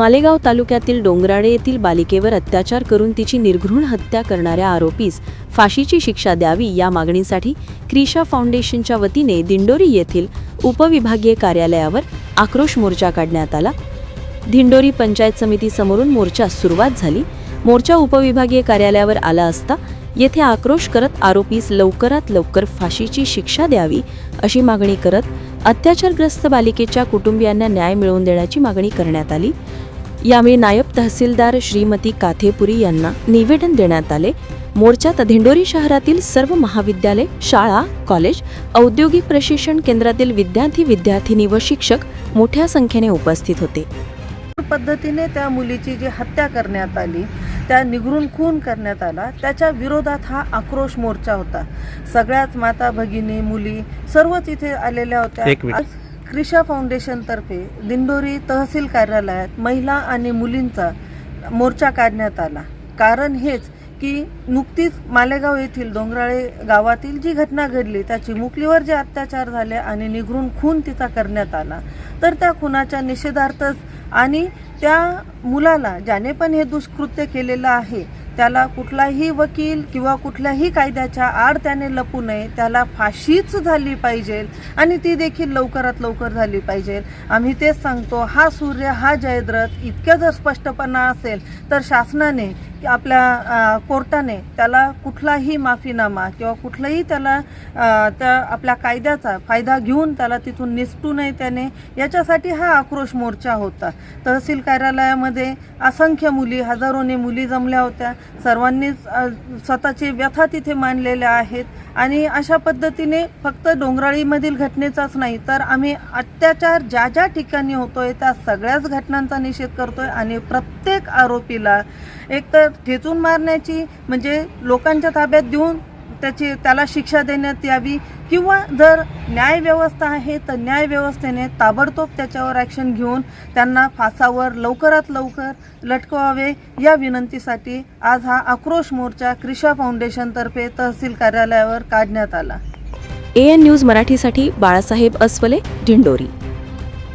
मालेगाव तालुक्यातील डोंगराळे येथील बालिकेवर अत्याचार करून तिची निर्घृण हत्या करणाऱ्या आरोपीस फाशीची शिक्षा द्यावी या मागणीसाठी क्रिशा फाउंडेशनच्या वतीने दिंडोरी येथील उपविभागीय कार्यालयावर आक्रोश मोर्चा काढण्यात आला. धिंडोरी पंचायत समिती समोरून मोर्चा सुरुवात झाली. मोर्चा उपविभागीय कार्यालयावर आला असता येथे आक्रोश करत आरोपीस लवकरात लवकर फाशीची शिक्षा द्यावी अशी मागणी करत अत्याचारग्रस्त बालिकेच्या कुटुंबियांना न्याय मिळवून देण्याची मागणी करण्यात आली. यावेळी नायब तहसीलदार श्रीमती काथेपुरी यांना निवेदन देण्यात आले. मोर्चात धिंडोरी शहरातील सर्व महाविद्यालय शाळा कॉलेज औद्योगिक प्रशिक्षण केंद्रातील विद्यार्थी विद्यार्थिनी व शिक्षक मोठ्या संख्येने उपस्थित होते. पद्धतीने त्या मुलीची जी हत्या करण्यात आली त्या निगरून खून करण्यात आला त्याच्या विरोधात हा आक्रोश मोर्चा होता. सगळ्याच माता भगिनी मुली सर्वच इथे आलेल्या होत्या. आज क्रिशा फाउंडेशनतर्फे दिंडोरी तहसील कार्यालयात महिला आणि मुलींचा मोर्चा काढण्यात आला. कारण हेच की नुकतीच मालेगाव येथील डोंगराळे गावातील जी घटना घडली त्या चिमुकलीवर जे अत्याचार झाले आणि निघरून खून तिचा करण्यात आला तर त्या खुनाच्या निषेधार्थच आणि त्या मुलाला ज्याने पण हे दुष्कृत्य केलेलं आहे त्याला कुठलाही वकील किंवा कुठल्याही कायद्याच्या आड त्याने लपू नये त्याला फाशीच झाली पाहिजे आणि ती देखील लवकरात लवकर झाली पाहिजे. आम्ही तेच सांगतो हा सूर्य हा जयद्रथ इतक्या जर स्पष्टपणा असेल तर शासनाने की आपल्या कोर्टाने त्याला कुठलाही माफीनामा किंवा कुठलाही त्याला त्या आपल्या कायद्याचा फायदा घेऊन त्याला तिथून निसटू नये त्याने याच्यासाठी हा आक्रोश मोर्चा होता. तहसील कार्यालयामध्ये असंख्य मुली हजारोने मुली जमल्या होत्या. सर्वांनीच स्वतःची व्यथा तिथे मांडलेल्या आहेत. आणि अशा पद्धतीने फक्त डोंगराळीमधील घटनेचाच नाही तर आम्ही अत्याचार ज्या ज्या ठिकाणी होतोय त्या सगळ्याच घटनांचा निषेध करतोय. आणि प्रत्येक आरोपीला एकतर ठेचून मारण्याची म्हणजे लोकांच्या ताब्यात देऊन त्याची त्याला शिक्षा देण्यात यावी किंवा जर न्यायव्यवस्था आहे तर न्यायव्यवस्थेने ताबडतोब त्याच्यावर ॲक्शन घेऊन त्यांना फासावर लवकरात लवकर लटकवावे या विनंतीसाठी आज हा आक्रोश मोर्चा क्रिशा फाउंडेशनतर्फे तहसील कार्यालयावर काढण्यात आला. ए एन न्यूज मराठीसाठी बाळासाहेब अस्वले ढिंडोरी.